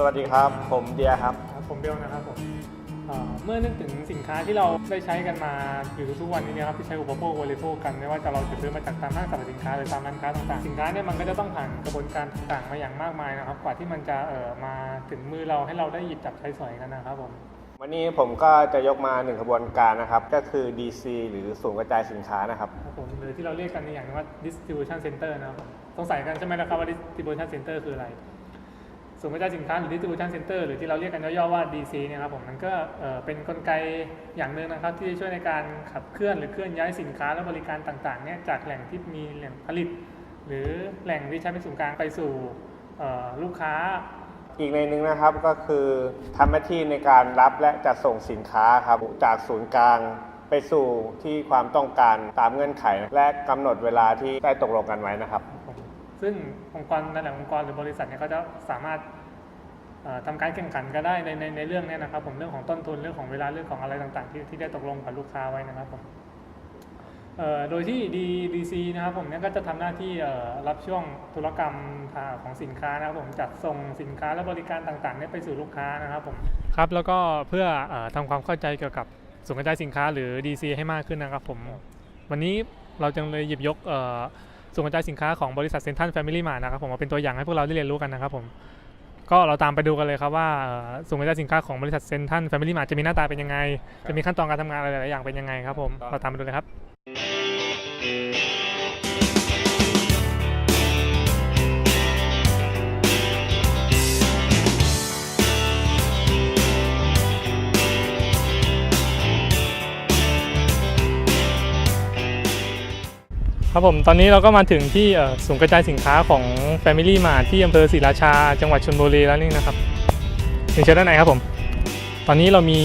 สวัสดีครับ ผมเดียครับ ครับผมเบลนะครับผมเอ่อเมื่อนึกถึงสินค้าที่เราได้ใช้กันมาอยู่ทุกๆวันนี้นะครับที่ใช้อุปโภคบริโภคกันไม่ว่าจะเราจะซื้อมาจากตามห้างสรรพสินค้าหรือตามร้านค้าต่างๆสินค้าเนี่ยมันก็จะต้องผ่านกระบวนการต่างๆมาอย่างมากมายนะครับ กว่าที่มันจะเอ่อมาถึงมือเราให้เราได้หยิบจับใช้สอยกันนะครับผม วันนี้ผมก็จะยกมาหนึ่งขบวนการนะครับ ก็คือ DC หรือศูนย์กระจายสินค้านะครับ ครับผมหรือที่เราเรียกกันในอย่างหนึงว่า distribution center นะครับผมสงสัยกันใช่ไหมนะครับว่า distribution center คืออะไร ศูนย์กระจายสินค้าหรือ distribution center หรือที่เราเรียกกันย่อๆว่า DC เนี่ยครับผมมันก็เป็นกลไกอย่างหนึ่งนะครับ ที่ช่วยในการขับเคลื่อนหรือเคลื่อนย้ายสินค้าและบริการต่างๆเนี่ยจากแหล่งที่มีแหล่งผลิต หรือแหล่งที่ใช้เป็นศูนย์กลางไปสู่ลูกค้า อีกในหนึ่งนะครับก็คือทำหน้าที่ในการรับและจัดส่งสินค้าครับจากศูนย์กลางไปสู่ที่ความต้องการตามเงื่อนไข และกำหนดเวลาที่ได้ตกลงกันไว้นะครับ ซึ่งองค์กรนั่นแหละองค์กรหรือบริษัทเนี่ยก็จะสามารถเอ่อทำการแข่งขันก็ได้ในในในเรื่องเนี้นะครับ ผมเรื่องของต้นทุนเรื่องของเวลาเรื่องของอะไรต่างๆ ที่ที่ได้ตกลงกับลูกค้าไว้นะครับผมโดยที่ DDC นะครับผมเนี่ยก็จะทำหน้าที่รับช่วงธุรกรรมของสินค้านะครับผมจัดส่งสินค้าและบริการต่างๆเนี่ยไปสู่ลูกค้านะครับผมครับแล้วก็เพื่ออ่อทำความเข้าใจเกี่ยวกับศูนย์กระจายสินค้าหรือ DC ให้มากขึ้นนะครับผมวันนี้เราจึงเลยหยิบยกเส่วนกระจายสินค้าของบริษัทเซนทันแฟมิลี่มานะครับผมมาเป็นตัวอย่างให้พวกเราได้เรียนรู้กันนะครับผมก็เราตามไปดูกันเลยครับว่าเอ่อส่วนกระจายสินค้าของบริษัทเซนทันแฟมิลี่มาจะมีหน้าตาเป็นยังไง จะมีขั้นตอนการทำงานอะไรหลายๆอย่างเป็นยังไงครับผมครับเราตามไปดูเลยครับ ครับผมตอนนี้เราก็มาถึงที่ศูนย์กระจายสินค้าของ Family Mart ที่อำเภอศรีราชา จังหวัดชลบุรีแล้วนี่นะครับเรียนเชิญด้านในครับผม ตอนนี้เรามี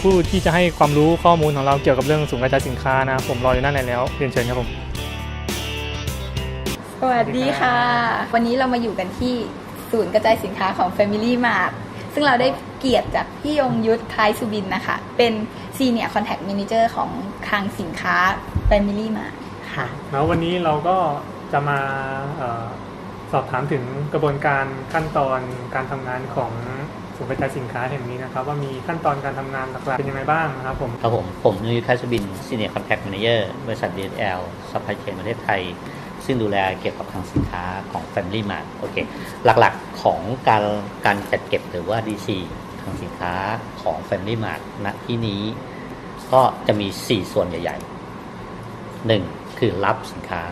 ผู้ที่จะให้ความรู้ข้อมูลของเราเกี่ยวกับเรื่องศูนย์กระจายสินค้านะผมรออยู่ด้านในแล้วเรียนเชิญครับผม สวัสดีค่ะ วันนี้เรามาอยู่กันที่ศูนย์กระจายสินค้าของ Family Mart ซึ่งเราได้เกียรติจากพี่ยงยุทธคล้ายสุบินนะคะ เป็น Senior Contact Manager ของคลังสินค้า Family Mart ค่ะแล้ววันนี้เราก็จะมาเออสอบถามถึงกระบวนการขั้นตอนการทำงานของศูนย์กระจายสินค้าแห่งนี้นะครับ ว่ามีขั้นตอนการทำงานหลักๆเป็นยังไงบ้างนะครับผมครับผมผมนุ้ยคัสบิน Senior Contact Manager บริษัท DSL Supply Chain ประเทศไทย ซึ่งดูแลเกี่ยวกับทางสินค้าของ Family Mart โอเค หลักๆของการการจัดเก็บหรือว่า DC ทางสินค้าของ Family Mart ณที่นี้ ก็จะมี 4 ส่วนใหญ่ๆ 1. คือรับสินค้า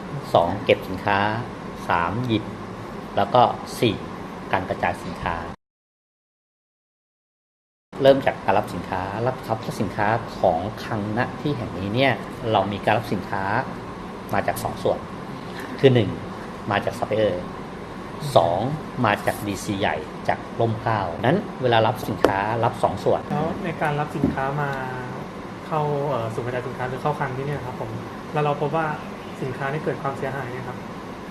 2. เก็บสินค้า 3. หยิบ แล้วก็ 4. การกระจายสินค้า เริ่มจากการรับสินค้า รับรับสินค้าของคลังณที่แห่งนี้เนี่ยเรามีการรับสินค้ามาจากสองส่วน คือหนึ่งมาจากซัพพลายเออร์สองมาจากดีซีใหญ่จากร่มเก้านั้นเวลารับสินค้ารับสองส่วน แล้วในการรับสินค้ามา เข้าเอ่อศูนย์กระจายสินค้าหรือเข้าคลังที่เนี่ยครับผมแล้วเราพบว่าสินค้าที่เกิดความเสียหายเนี่ยครับ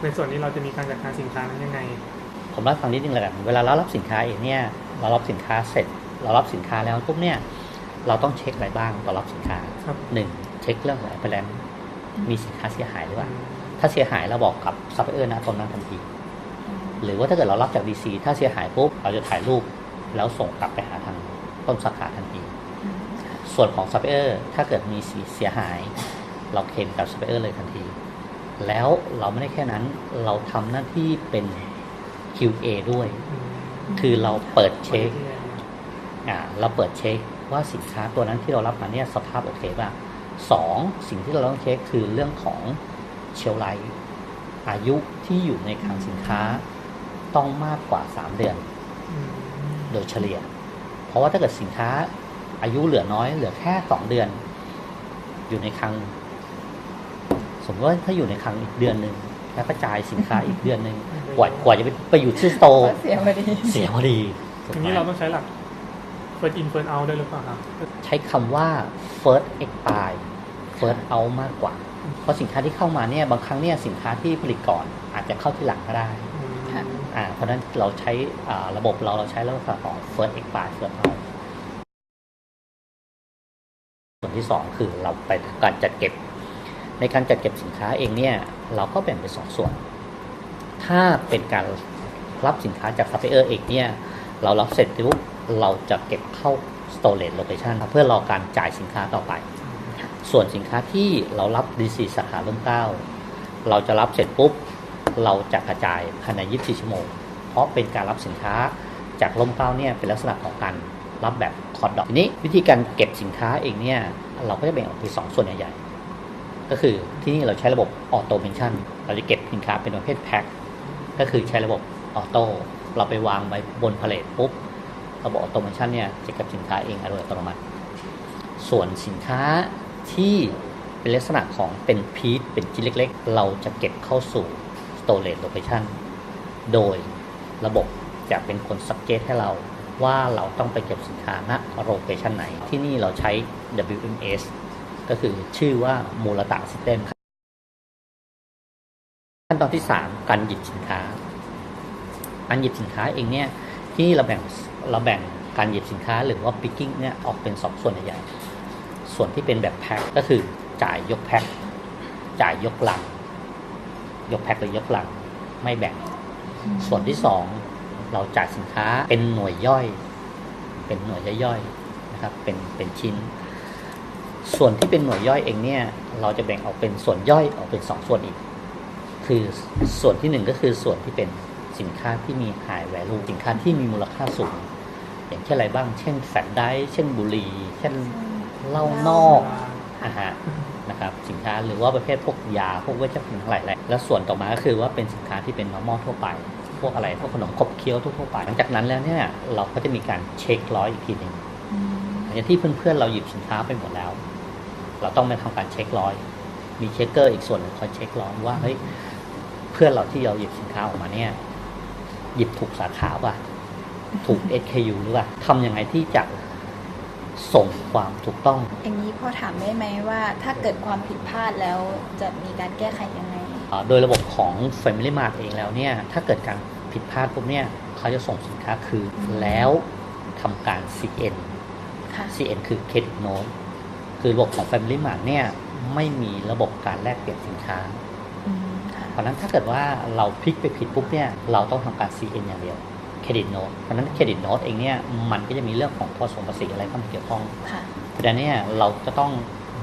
ในส่วนนี้เราจะมีการจัดการสินค้านั้นยังไง ผมเล่าให้ฟังนิดนึงเลยกันเวลาเรารับสินค้าเองเนี่ยเรารับสินค้าเสร็จ เรารับสินค้าแล้วปุ๊บเนี่ยเราต้องเช็คอะไรบ้างตอนรับสินค้าครับหนึ่งเช็คเรื่องของแอปเปิลมีสินค้าเสียหายหรือเปล่าถ้าเสียหายเราบอกกับซัพพลายเออร์นะตรงนั้นทันที หรือว่าถ้าเกิดเรารับจาก DC ถ้าเสียหายปุ๊บเราจะถ่ายรูปแล้วส่งกลับไปหาทางต้นสาขาทันที ส่วนของซัพพลายเออร์ถ้าเกิดมีเสียหาย เราเคลมกับซัพพลายเออร์เลยทันที แล้วเราไม่ได้แค่นั้นเราทำหน้าที่เป็น QA ด้วย คือเราเปิดเช็คอ่าเราเปิดเช็คว่าสินค้าตัวนั้นที่เรารับมาเนี่ยสภาพโอเคป่ะสองสิ่งที่เราต้องเช็คคือเรื่องของเชลไลท์อายุที่อยู่ในคลังสินค้าต้องมากกว่า 3 เดือน โดยเฉลี่ย เพราะว่าถ้าเกิดสินค้า อายุเหลือน้อยเหลือแค่2เดือน อยู่ในคลัง สมมติว่าถ้าอยู่ในคลังอีกเดือนหนึ่งแล้วกระจายสินค้าอีกเดอนหนึ่งกว่ากว่าจะไปไปอยู่ที่สโตร์เสียพอดีเสียพอดีถูกทีไหมนี้เราต้องใช้หลัก first in first out ด้วยหรือเปล่าครับใช้คำว่า first expire first out มากกว่า เพราะสินค้าที่เข้ามาเนี่ยบางครั้งเนี่ยสินค้าที่ผลิตก่อน อาจจะเข้าที่หลังก็ได้ค่ะอ่าเพราะฉะนั้นเราใช้อ่าระบบเราเราใช้ลักษณะของ first expire first out ที่สองคือเราไปการจัดเก็บ ในการจัดเก็บสินค้าเองเนี่ยเราก็แบ่งเป็นสองส่วน ถ้าเป็นการรับสินค้าจากซัพพลายเออร์เองเนี่ยเรารับเสร็จปุ๊บเราจะเก็บเข้า storage location ครับเพื่อรอการจ่ายสินค้าต่อไป ส่วนสินค้าที่เรารับ DC สาขาร่มเก้าเราจะรับเสร็จปุ๊บเราจะกระจายภายใน 24 ชั่วโมง เพราะเป็นการรับสินค้าจากร่มเก้าเนี่ยเป็นลักษณะของการ รับแบบคอร์ดดอกทีนี้วิธีการเก็บสินค้าเองเนี่ยเราก็จะแบ่งออกเป็นสองส่วนใหญ่ๆก็คือที่นี่เราใช้ระบบออโตเมชันเราจะเก็บสินค้าเป็นประเภทแพ็คก็คือใช้ระบบออโต้เราไปวางไว้บนพาเลทปุ๊บระบบออโตเมชันเนี่ยจะเก็บสินค้าเองโดยอัตโนมัติ ส่วนสินค้าที่เป็นลักษณะของเป็นพีซเป็นชิ้นเล็ก ๆ เราจะเก็บเข้าสู่ storage location โดยระบบจะเป็นคนสังเกตให้เรา ว่าเราต้องไปเก็บสินค้าณโลเคชันไหน ที่นี่เราใช้ WMS ก็คือชื่อว่ามูลตา System ขั้นตอนที่ 3 การหยิบสินค้า การหยิบสินค้าเองเนี่ยที่นี่เราแบ่งเราแบ่งการหยิบสินค้าหรือว่า picking เนี่ยออกเป็น 2 ส่วนใหญ่ส่วนที่เป็นแบบแพ็คก็คือจ่ายยกแพ็คจ่ายยกลัง ยกแพ็คหรือยกลัง ไม่แบ่ง ส่วนที่สอง เราจ่ายสินค้าเป็นหน่วยย่อย เป็นหน่วยย่อยๆนะครับ เป็นเป็นชิ้น ส่วนที่เป็นหน่วยย่อยเองเนี่ย เราจะแบ่งออกเป็นส่วนย่อยออกเป็นสองส่วนอีก คือส่วนที่หนึ่งก็คือส่วนที่เป็นสินค้าที่มี high value สินค้าที่มีมูลค่าสูง อย่างเช่นอะไรบ้าง เช่นแฟลชไดรฟ์เช่นบุหรี่ เช่นเหล้านอกอาหารนะครับสินค้าหรือว่าประเภทพวกยาพวกเวชภัณฑ์ทั้งหลายแหละแล้วส่วนต่อมาก็คือว่าเป็นสินค้าที่เป็น normal ทั่วไป พวกอะไรพวกขนมขบเคี้ยวทั่วๆไปหลังจากนั้นแล้วเนี่ยเราก็จะมีการเช็คร้อยอีกทีหนึ่งอืมอย่างที่เพื่อนๆเราหยิบสินค้าไปหมดแล้ว เราต้องมาทำการเช็คร้อย มีเช็คเกอร์อีกส่วนหนึ่งคอยเช็คร้อยว่าเฮ้ยเพื่อนเราที่เราหยิบสินค้าออกมาเนี่ยหยิบถูกสาขาป่ะถูก SKU หรือเปล่าทำยังไงที่จะส่งความถูกต้อง อย่างนี้พอถามได้ไหมว่า ถ้าเกิดความผิดพลาดแล้วจะมีการแก้ไขยังไงอ่า โดยระบบของ Family Mart เองแล้วเนี่ยถ้าเกิดการผิดพลาดปุ๊บเนี่ยเขาจะส่งสินค้าคืนแล้วทำการ CN ค่ะ CN คือ Credit Note คือระบบของ Family Mart เนี่ยไม่มีระบบการแลกเปลี่ยนสินค้าอืมค่ะเพราะฉะนั้นถ้าเกิดว่าเราพลิกไปผิดปุ๊บเนี่ยเราต้องทำการ CN อย่างเดียว Credit Note เพราะฉะนั้น Credit Note เองเนี่ยมันก็จะมีเรื่องของภาษีภาษีอะไรเข้ามาเกี่ยวข้องค่ะเพราะฉะนั้นเนี่ยเราจะต้อง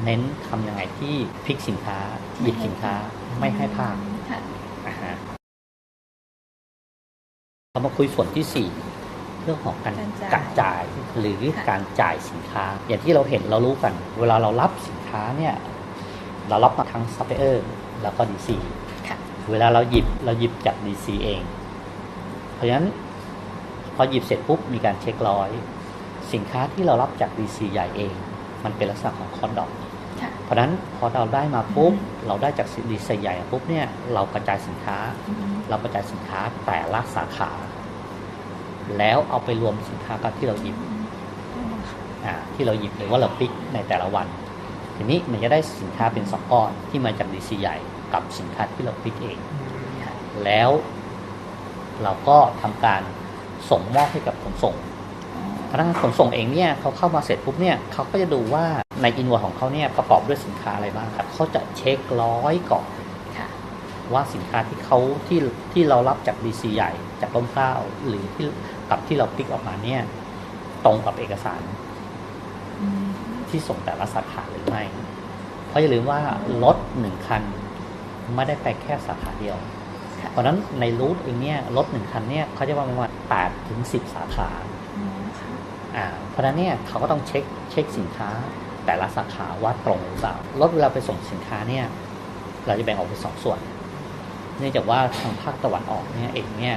เน้นทำยังไงที่พลิกสินค้าหยิบสินค้า ไม่ให้พลาดค่ะอ่าฮะเรามาคุยส่วนที่สี่เรื่องของการการจ่ายกระจายหรือค่ะการจ่ายสินค้า อย่างที่เราเห็นเรารู้กัน เวลาเรารับสินค้าเนี่ย เรารับมาทั้งซัพพลายเออร์แล้วก็ดีซีค่ะเวลาเราหยิบเราหยิบจากดีซีเอง เพราะฉะนั้นพอหยิบเสร็จปุ๊บมีการเช็คร้อย สินค้าที่เรารับจากดีซีใหญ่เอง มันเป็นลักษณะของคอนดอกค่ะ เพราะฉะนั้นพอเราได้มาปุ๊บเราได้จากดีซีใหญ่ปุ๊บเนี่ยเรากระจายสินค้าอืมเรากระจายสินค้าแต่ละสาขา แล้วเอาไปรวมสินค้ากับที่เราหยิบอ่าที่เราหยิบหรือว่าเราปิกในแต่ละวัน ทีนี้มันจะได้สินค้าเป็นสองก้อนที่มาจากดีซีใหญ่กับสินค้าที่เราปิกเองค่ะแล้วเราก็ทำการส่งมอบให้กับขนส่งอ๋อพนักงานขนส่งเองเนี่ยเขาเข้ามาเสร็จปุ๊บเนี่ยเขาก็จะดูว่า ในอินวอร์ของเขาเนี่ยประกอบด้วยสินค้าอะไรบ้างครับเขาจะเช็คร้อยก่อนค่ะว่าสินค้าที่เขาที่ที่เรารับจากดีซีใหญ่จากร่มเกล้าหรือที่กับที่เราปิกออกมาเนี่ย ตรงกับเอกสารอืมที่ส่งแต่ละสาขาหรือไม่ เพราะอย่าลืมว่ารถหนึ่งคันไม่ได้ไปแค่สาขาเดียวค่ะเพราะฉะนั้นในรูทเองเนี่ยรถหนึ่งคันเนี่ยเขาจะว่าประมาณแปดถึงสิบสาขาอ๋อค่ะอ่าเพราะฉะนั้นเนี่ยเขาก็ต้องเช็คเช็คสินค้า แต่ละสาขาว่าตรงหรือเปล่า รถเวลาไปส่งสินค้าเนี่ย เราจะแบ่งออกเป็นสองส่วน เนื่องจากว่าทางภาคตะวันออกเนี่ยเองเนี่ย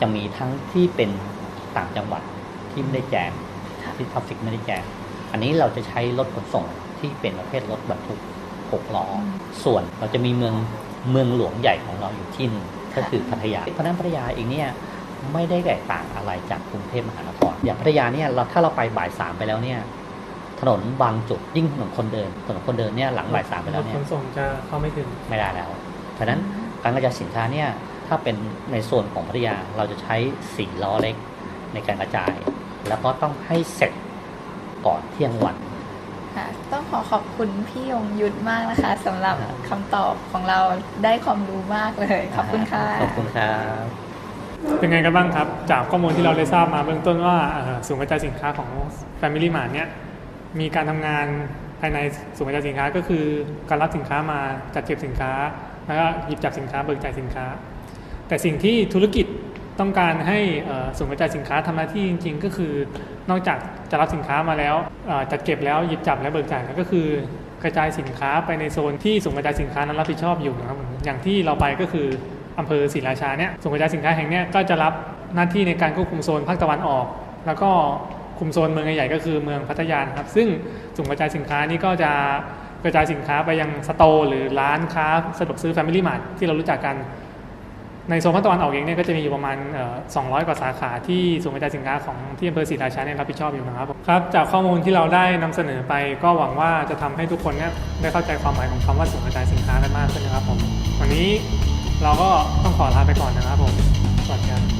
จะมีทั้งที่เป็นต่างจังหวัดที่ไม่ได้แจ้งค่ะที่ทัฟฟิกไม่ได้แจ้งอันนี้เราจะใช้รถขนส่งที่เป็นประเภทรถบรรทุกหกล้ออส่วนเราจะมีเมืองเมืองหลวงใหญ่ของเราอยู่ที่หนึงก็คือพัทยา เพราะฉะนั้นพัทยาเองเนี่ยไม่ได้แตกต่างอะไรจากกรุงเทพมหานคร อย่างพัทยาเนี่ยเราถ้าเราไปบ่ายสามไปแล้วเนี่ย ถนนบางจุดยิ่งถนนคนเดินถนนคนเดินเนี่ยหลังบ่ายสามไปแล้วเนี่ขยนส่งจะเข้าไม่ถึงไม่ได้แล้วเพราะฉะนั้นการกระจายสินค้าเนี่ยถ้าเป็นในส่วนของพัทยาเราจะใช้สี่ล้อเล็กในการกระจาย แล้วก็ต้องให้เสร็จก่อนเที่ยงวันค่ะต้องขอขอบคุณพี่ยงยุทธมากนะคะสำหรับครับคำตอบของเราได้ความรู้มากเลย ขอบคุณค่ะขอบคุณครับเป็นไงกันบ้างครับ จากข้อมูลที่เราได้ทราบมาเบื้องต้นว่าเอ่อศูนย์กระจายสินค้าของ Family Mart เนี่ย มีการทำงานภายในศูนย์กระจายสินค้าก็คือการรับสินค้ามาจัดเก็บสินค้า แล้วก็หยิบจับสินค้าเบิกจ่ายสินค้า แต่สิ่งที่ธุรกิจต้องการให้เอ่อศูนย์กระจายสินค้าทำหน้าที่จริง ๆ ก็คือนอกจากจะรับสินค้ามาแล้วจัดเก็บแล้วหยิบจับและเบิกจ่ายก็คือกระจายสินค้าไปในโซนที่ศูนย์กระจายสินค้านั้นรับผิดชอบอยู่นะครับผมอย่างที่เราไปก็คืออำเภอศรีราชาเนี่ยศูนย์กระจายสินค้าแห่งเนี้ยก็จะรับหน้าที่ในการควบคุมโซนภาคตะวันออก แล้วก็ คุมโซนเมืองใหญ่ก็คือเมืองพัทยานครับ ซึ่งศูนย์กระจายสินค้านี้ก็จะกระจายสินค้าไปยังสโตร์หรือร้านค้าสะดวกซื้อ Family Mart ที่เรารู้จักกัน ในโซนภาคตะวันออกเองเนี่ยก็จะมีอยู่ประมาณ 200 กว่าสาขาที่ศูนย์กระจายสินค้าของที่อำเภอศรีราชาเนี่ยรับผิดชอบอยู่นะครับผมครับจากข้อมูลที่เราได้นำเสนอไป ก็หวังว่าจะทำให้ทุกคนเนี่ยได้เข้าใจความหมายของคำว่าศูนย์กระจายสินค้ากันมากขึ้นนะครับผมวันนี้เราก็ต้องขอลาไปก่อนนะครับผมสวัสดีครับ